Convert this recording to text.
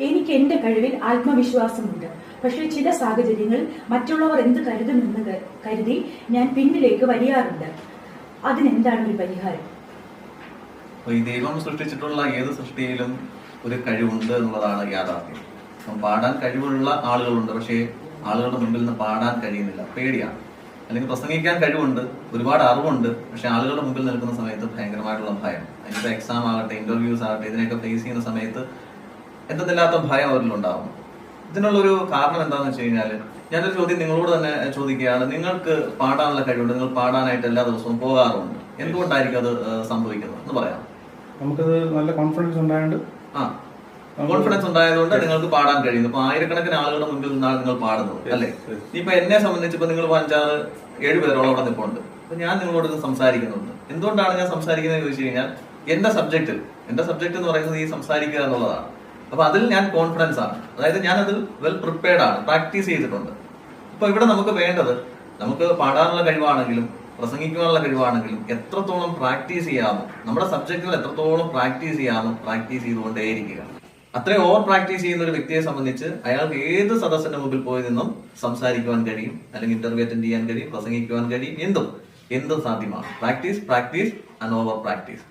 എനിക്ക് എന്റെ കഴിവിൽ ആത്മവിശ്വാസമുണ്ട്. പക്ഷേ ചില സാഹചര്യങ്ങളിൽ മറ്റുള്ളവർ എന്ത് കരുതുമെന്ന് കരുതി ഞാൻ പിന്നിലേക്ക് വലിയാറുണ്ട് അതിനെന്താണ് ഒരു പരിഹാരം? ഈ ദൈവം സൃഷ്ടിച്ചിട്ടുള്ള ഏത് സൃഷ്ടിയിലും ഒരു കഴിവുണ്ട് എന്നുള്ളതാണ് യാഥാർത്ഥ്യം. അപ്പം പാടാൻ കഴിവുള്ള ആളുകളുണ്ട് പക്ഷേ ആളുകളുടെ മുമ്പിൽ നിന്ന് പാടാൻ കഴിയുന്നില്ല. പേടിയാണ്. അല്ലെങ്കിൽ പ്രസംഗിക്കാൻ കഴിവുണ്ട് ഒരുപാട് അറിവുണ്ട് പക്ഷെ ആളുകളുടെ മുമ്പിൽ നിൽക്കുന്ന സമയത്ത് ഭയങ്കരമായിട്ടുള്ള ഭയം. അതിനിപ്പോൾ എക്സാം ആകട്ടെ ഇന്റർവ്യൂസ് ആകട്ടെ ഇതിനെയൊക്കെ ഫേസ് ചെയ്യുന്ന സമയത്ത് എന്തെന്നില്ലാത്ത ഭയം അവരിലുണ്ടാവും ഇതിനുള്ളൊരു കാരണം എന്താണെന്ന് വെച്ച് കഴിഞ്ഞാൽ ഞാനൊരു ചോദ്യം നിങ്ങളോട് തന്നെ ചോദിക്കുകയാണ്. നിങ്ങൾക്ക് പാടാനുള്ള കഴിവുണ്ട്. നിങ്ങൾ പാടാനായിട്ട് എല്ലാ ദിവസവും പോകാറുണ്ട്. എന്തുകൊണ്ടായിരിക്കും അത് സംഭവിക്കുന്നത്? എന്ന് പറയാം നമുക്കത് നല്ല കോൺഫിഡൻസ് ഉണ്ടായതുകൊണ്ട് ആ. കോൺഫിഡൻസ് ഉണ്ടായതുകൊണ്ട് നിങ്ങൾക്ക് പാടാൻ കഴിയുന്നു ഇപ്പൊ ആയിരക്കണക്കിന് ആളുകളുടെ മുമ്പിൽ നിന്നാണ് നിങ്ങൾ പാടുന്നത് അല്ലേ. ഇപ്പൊ എന്നെ സംബന്ധിച്ച് ഇപ്പൊ നിങ്ങൾ അഞ്ചാറ് ഏഴ് പേരോളം അവിടെ നിൽപ്പുണ്ട് അപ്പൊ ഞാൻ നിങ്ങളോട് സംസാരിക്കുന്നുണ്ട്. എന്തുകൊണ്ടാണ് ഞാൻ സംസാരിക്കുന്നത് ചോദിച്ചു കഴിഞ്ഞാൽ എന്റെ സബ്ജക്റ്റിൽ എന്റെ സബ്ജക്ട് എന്ന് പറയുന്നത് ഈ സംസാരിക്കുക എന്നുള്ളതാണ്. അപ്പൊ അതിൽ ഞാൻ കോൺഫിഡൻസ് ആണ്. അതായത് ഞാൻ അതിൽ വെൽ പ്രിപ്പയർഡ് ആണ് പ്രാക്ടീസ് ചെയ്തിട്ടുണ്ട്. അപ്പൊ ഇവിടെ നമുക്ക് വേണ്ടത് നമുക്ക് പാടാനുള്ള കഴിവാണെങ്കിലും പ്രസംഗിക്കുവാനുള്ള കഴിവാണെങ്കിലും എത്രത്തോളം പ്രാക്ടീസ് ചെയ്യാമോ നമ്മുടെ സബ്ജക്റ്റുകൾ എത്രത്തോളം പ്രാക്ടീസ് ചെയ്യാമോ പ്രാക്ടീസ് ചെയ്തുകൊണ്ടേയിരിക്കുക. അത്രയും ഓവർ പ്രാക്ടീസ് ചെയ്യുന്ന ഒരു വ്യക്തിയെ സംബന്ധിച്ച് അയാൾക്ക് ഏത് സദസ്സിന്റെ മുമ്പിൽ പോയി നിന്നും സംസാരിക്കുവാൻ കഴിയും അല്ലെങ്കിൽ ഇന്റർവ്യൂ അറ്റൻഡ് ചെയ്യാൻ കഴിയും പ്രസംഗിക്കുവാൻ കഴിയും എന്തും എന്തും സാധ്യമാണ്. Practice practice and over practice